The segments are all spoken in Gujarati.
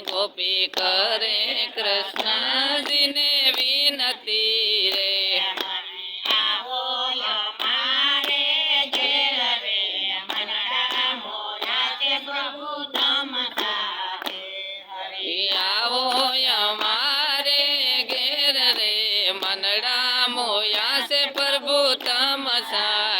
गोपी करे, कृष्ण दिने विनती रे। आओ हमारे घेर रे, मनड़ा मोया से प्रभु तमसा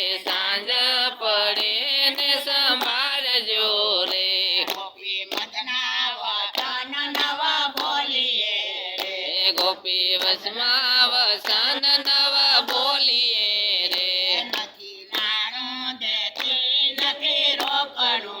એ ગોપી વસમાં વસન નવા બોલીએ રે. એ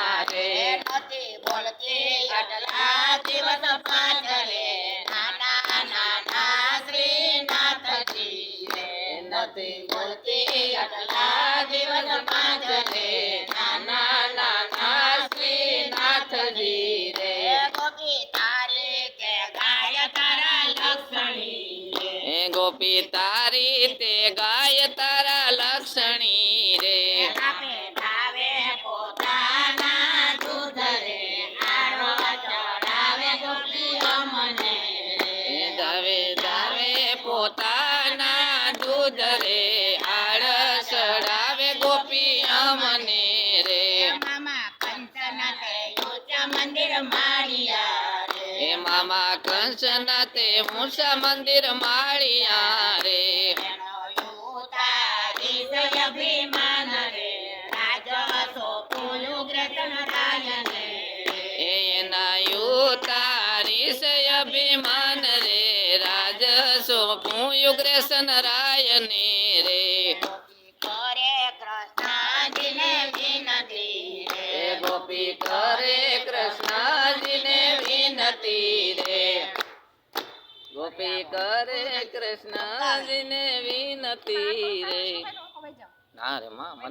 बोलते बोलते अटला दिवस पाचले नाना नाना श्री नाथ जी रे। गोपी तारी ते गाय तारा लक्षणी गोपी तारी ते गाय तारा लक्षणी रे માળિયા રે. મામા કંસન તે મૂસા મંદિર માળિયા રે. અભિમાન રે. રાજ સોપું ઉગ્રતન રાયને એના યુતારી છે અભિમાન રે. રાજ સોપું યુગ્રેશન રાયને રે. કરે કૃષ્ણજીને વિનતી એ રે ગોપી કરે કૃષ્ણજીને રે. ગોપી કરે કૃષ્ણજીને વિનતી રે. ના રે માં મને